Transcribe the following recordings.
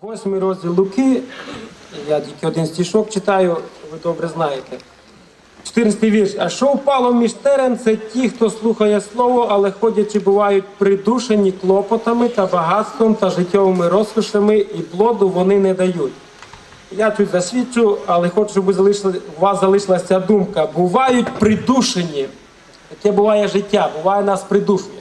Восьмий розділ Луки. Я тільки один стішок читаю, ви добре знаєте. 14 вірш. А що впало між терен, це ті, хто слухає слово, але ходячи, бувають придушені клопотами та багатством та життєвими розкошами, і плоду вони не дають. Я тут засвідчу, але хочу, щоб у вас залишилася думка. Бувають придушені. Таке буває життя, буває нас придушує.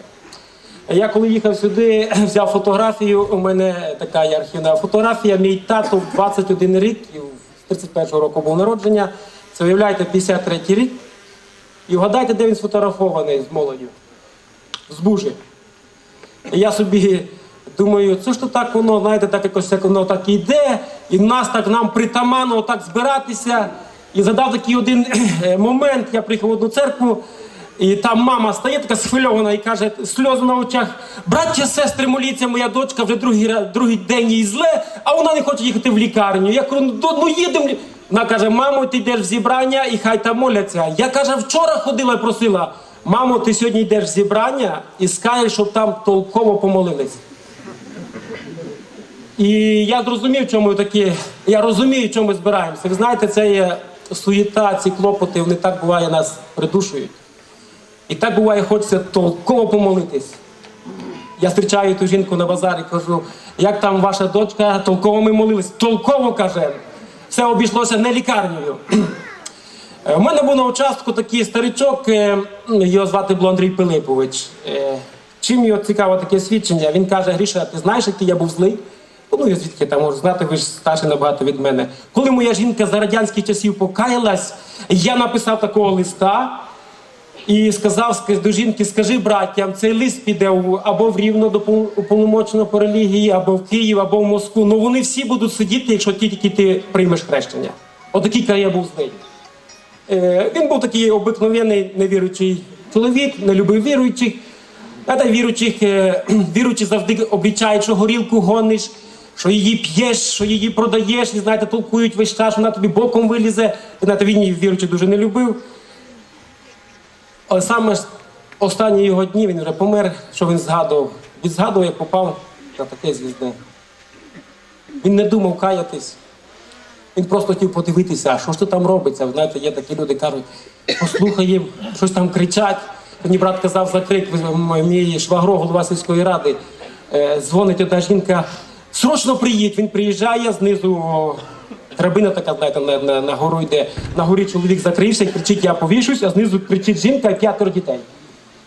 Я коли їхав сюди, взяв фотографію. У мене така є архівна фотографія. Мій тато 21 рік, і в 31-го року був народження. Це уявляєте, 53-й рік. І вгадайте, де він сфотографований з молоддю? З Бужі. Я собі думаю, це ж то так воно, знаєте, так якось як воно так іде, і нас так нам притаманно так збиратися. І задав такий один момент, я приїхав в одну церкву, і там мама стає така схвильована і каже, сльози на очах, браття, сестри, моліться, моя дочка вже другий, другий день їй зле, а вона не хоче їхати в лікарню. Я кажу, ну, ну їдемо. Вона каже, мамо, ти йдеш в зібрання і хай там моляться. Я каже, вчора ходила і просила, мамо, ти сьогодні йдеш в зібрання і скажеш, щоб там толково помолились. І я зрозумів, чому такі. Я розумію, чому ми збираємося. Ви знаєте, це є суєта, ці клопоти, вони так буває нас придушують. І так буває, хочеться толково помолитись. Я зустрічаю ту жінку на базарі, кажу, як там ваша дочка, толково ми молились. Толково каже, все обійшлося не лікарнею. Е, У мене був на участку такий старичок, е, його звати було Андрій Пилипович. Е, Чим його цікаво таке свідчення? Він каже: Гріша, ти знаєш, який я був злий? Ну, я звідки там можу знати, ви ж старші набагато від мене. Коли моя жінка за радянських часів покаялась, я написав такого листа і сказав до жінки: скажи браттям, цей лист піде або в Рівно до уповномоченого по релігії, або в Київ, або в Москву. Ну вони всі будуть сидіти, якщо тільки ти приймеш хрещення. Отакий я був злий. Е, він був такий обикновений невіруючий чоловік, не любив віруючих. А та віруючих, е, завжди обіцяють, що горілку гониш, що її п'єш, що її продаєш, і знаєте, толкують весь час, вона тобі боком вилізе. І знаєте, він її віруючи дуже не любив. Але саме останні його дні він вже помер, що він згадував. Він згадував, як попав на таке звізне. Він не думав каятись. Він просто хотів подивитися, що ж то там робиться. Знаєте, є такі люди, кажуть, послухай їм, щось там кричать. Мені брат казав за крик, мій швагро, голова сільської ради, е, дзвонить одна жінка, срочно приїдь. Він приїжджає, знизу драбина така, знаєте, на, на, на гору йде. На горі чоловік закрився і кричить, я повішусь, а знизу кричить жінка і п'ятеро дітей.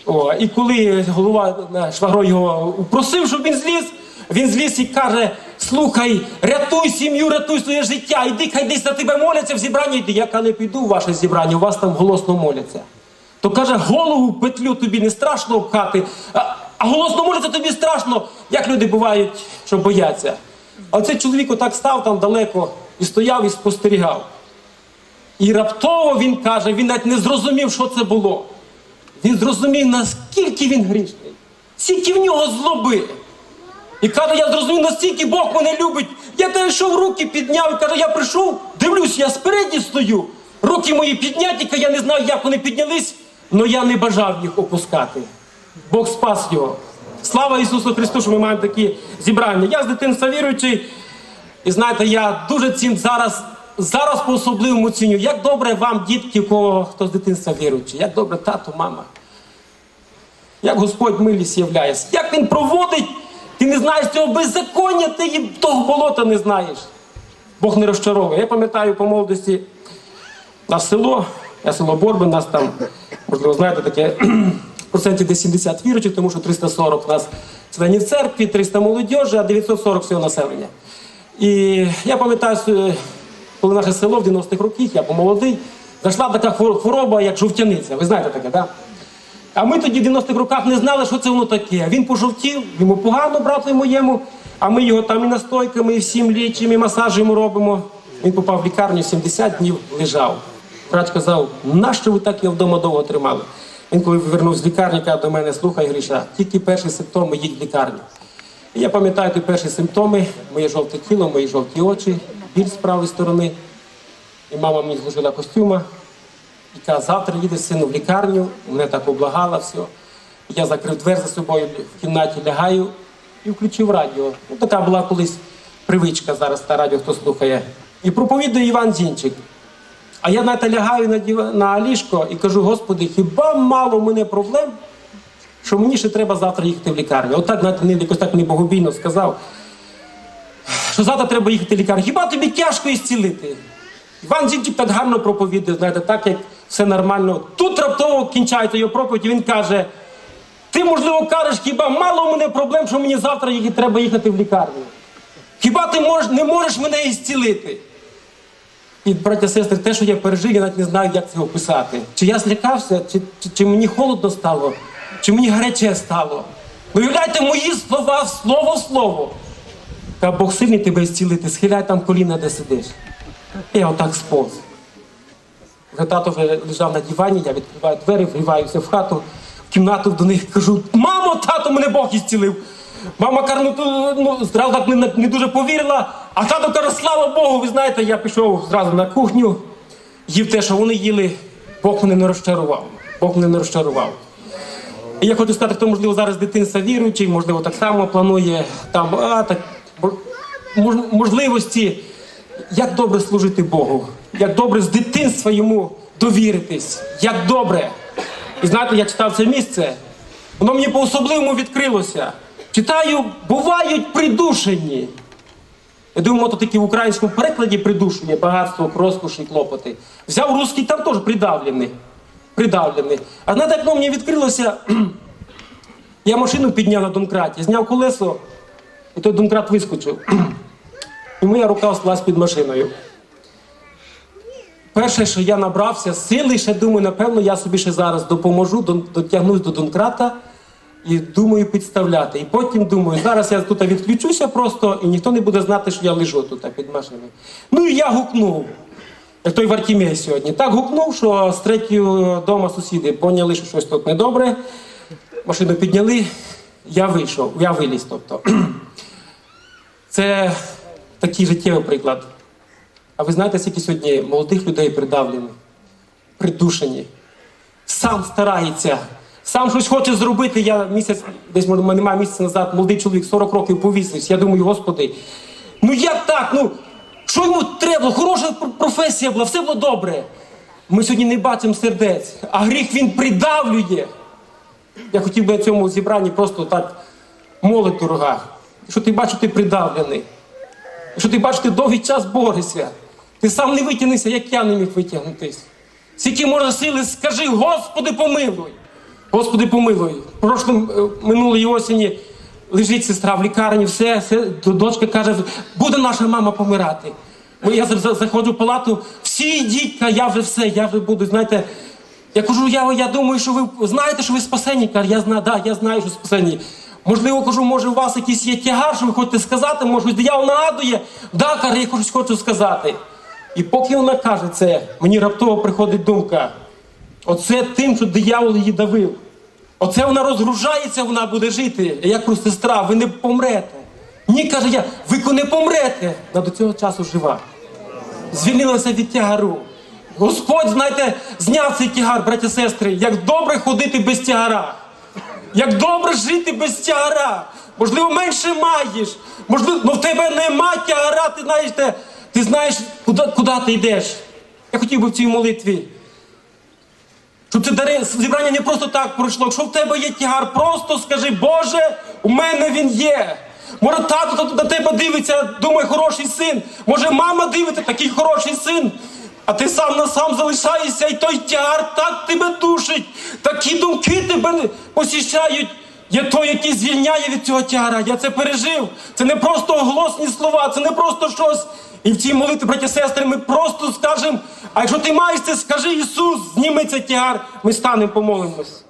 О, і коли голова е, швагро його просив, щоб він зліз, він зліз і каже: слухай, рятуй сім'ю, рятуй своє життя, іди, хай десь на тебе моляться в зібранні. Йди. Я не піду в ваше зібрання, у вас там голосно моляться. То каже, голову петлю тобі не страшно обхати, а, а голосно моляться тобі страшно, як люди бувають, що бояться. А цей чоловік отак став там далеко і стояв і спостерігав. І раптово він каже, він навіть не зрозумів, що це було. Він зрозумів, наскільки він грішний, скільки в нього злоби. І каже, я зрозумів, настільки Бог мене любить. Я перейшов руки, підняв і каже, я прийшов, дивлюсь, я спереді стою. Руки мої підняті, я не знаю, як вони піднялись, але я не бажав їх опускати. Бог спас його. Слава Ісусу Христу, що ми маємо такі зібрання. Я з дитинства віруючий, і знаєте, я дуже цін зараз, зараз по особливому ціню. Як добре вам, дітки, кого хто з дитинства віруючий, як добре тато, мама. Як Господь милість являється, як він проводить, ти не знаєш цього беззаконня, ти їм того болота не знаєш. Бог не розчаровує. Я пам'ятаю по молодості на село, я село Борби, нас там, можливо, знаєте, таке процентів десь 70 віруючих, тому що 340 у нас членів церкви, 300 молодіжі, а 940 всього населення. І я пам'ятаю, е, коли наше село в 90-х роках, я помолодий, зайшла така хвороба, як жовтяниця. Ви знаєте таке, так? А ми тоді в 90-х роках не знали, що це воно таке. Він пожовтів, йому погано, брату моєму, а ми його там і настойками, і всім лічимо, і масаж йому робимо. Він попав в лікарню, 70 днів лежав. Врач казав, нащо ви так його вдома довго тримали? Він, коли повернувся з лікарні, каже до мене, слухай, Гріша, тільки перші симптоми їдь в лікарню. Я пам'ятаю ті перші симптоми, моє жовте тіло, мої жовті очі, біль з правої сторони. І мама мені зложила костюма, і каже, завтра їдеш сину в лікарню, мене так облагала все. Я закрив двері за собою в кімнаті, лягаю і включив радіо. Ну, така була колись привичка зараз на радіо, хто слухає. І проповідує Іван Зінчик. А я знаєте, лягаю на, діва- на ліжко і кажу: Господи, хіба мало в мене проблем, що мені ще треба завтра їхати в лікарню? Отак, знаєте, не- якось так мені богобійно сказав, що завтра треба їхати в лікарню. Хіба тобі тяжко ісцілити? Іван Зінчик так гарно проповідує, знаєте, так як все нормально. Тут раптово кінчається його проповідь, і він каже: ти, можливо, кажеш, хіба мало в мене проблем, що мені завтра їхати, треба їхати в лікарню? Хіба ти мож, не можеш мене ісцілити? І, браття, сестри, те, що я пережив, я навіть не знаю, як це описати. Чи я злякався, чи, чи, чи мені холодно стало, чи мені гаряче стало. Уявляйте мої слова слово в слово. Та Бог сильний тебе зцілити, схиляй там коліна, де сидиш. Я отак сповз. Вже тато вже лежав на дивані, я відкриваю двері, вриваюся в хату, в кімнату до них кажу: мамо, тато, мене Бог ісцілив. Мама каже, ну, ну зразу так не, не дуже повірила. А тато каже, слава Богу, ви знаєте, я пішов зразу на кухню, їв те, що вони їли, Бог мене не розчарував. Бог мене не розчарував. І я хочу сказати, хто, можливо, зараз дитинства віруючий, можливо, так само планує там а, так, можливості, як добре служити Богу, як добре з дитинства йому довіритись, як добре. І знаєте, я читав це місце, воно мені по-особливому відкрилося. Читаю, бувають придушені. Я думаю, то таки в українському перекладі придушення, багатство, розкоші, клопоти. Взяв русський, там теж придавлений. Придавлений. А як воно мені відкрилося, я машину підняв на домкраті, зняв колесо, і той домкрат вискочив. І моя рука осталась під машиною. Перше, що я набрався сили, ще думаю, напевно, я собі ще зараз допоможу, дотягнусь до донкрата і думаю підставляти. І потім думаю, зараз я тут відключуся просто, і ніхто не буде знати, що я лежу тут під машиною. Ну і я гукнув. Той Вартімей сьогодні. Так гукнув, що з третього дома сусіди поняли, що щось тут недобре. Машину підняли, я вийшов, я виліз. Тобто. Це такий життєвий приклад. А ви знаєте, скільки сьогодні молодих людей придавлені, придушені, сам старається, сам щось хоче зробити. Я місяць, десь немає місяця назад, молодий чоловік 40 років повісився. Я думаю, господи, ну як так? Ну, що йому треба? Хороша професія була, все було добре. Ми сьогодні не бачимо сердець, а гріх він придавлює. Я хотів би на цьому зібранні просто так молодь дорога. Що ти бачиш, ти придавлений. Що ти бачиш, ти довгий час борешся. Ти сам не витягнешся, як я не міг витягнутись. Скільки може сили, скажи, Господи, помилуй. Господи, помилуй. Прошлом е, минулої осені лежить сестра в лікарні, все, все, дочка каже, буде наша мама помирати. Бо я за- за- заходжу в палату, всі йдіть, я вже все, я вже буду, знаєте. Я кажу, я, я думаю, що ви знаєте, що ви спасені. Каже, я знаю, да, я знаю, що спасені. Можливо, кажу, може, у вас якийсь є тягар, що ви хочете сказати, може, диявол нагадує. Да, каже, я щось хочу сказати. І поки вона каже це, мені раптово приходить думка. Оце тим, що диявол її давив. Оце вона розгружається, вона буде жити. Я кажу, сестра, ви не помрете. Ні, каже я, ви не помрете. Вона до цього часу жива. Звільнилася від тягару. Господь, знаєте, зняв цей тягар, браття сестри, як добре ходити без тягара. Як добре жити без тягара. Можливо, менше маєш. Можливо, ну в тебе нема тягара, ти знаєш, ти знаєш, куди, куди ти йдеш. Я хотів би в цій молитві. Щоб це дари, зібрання не просто так пройшло. Якщо в тебе є тягар, просто скажи, Боже, у мене він є. Може, тато на тебе дивиться, думає, хороший син. Може, мама дивиться, такий хороший син. А ти сам на сам залишаєшся, і той тягар так тебе душить, такі думки тебе посіщають. Є той, який звільняє від цього тягара. Я це пережив. Це не просто оголосні слова, це не просто щось. І в цій молитві, браті сестри, ми просто скажемо, а якщо ти маєш це, скажи Ісус, зніми цей тягар, ми станемо, помолимось.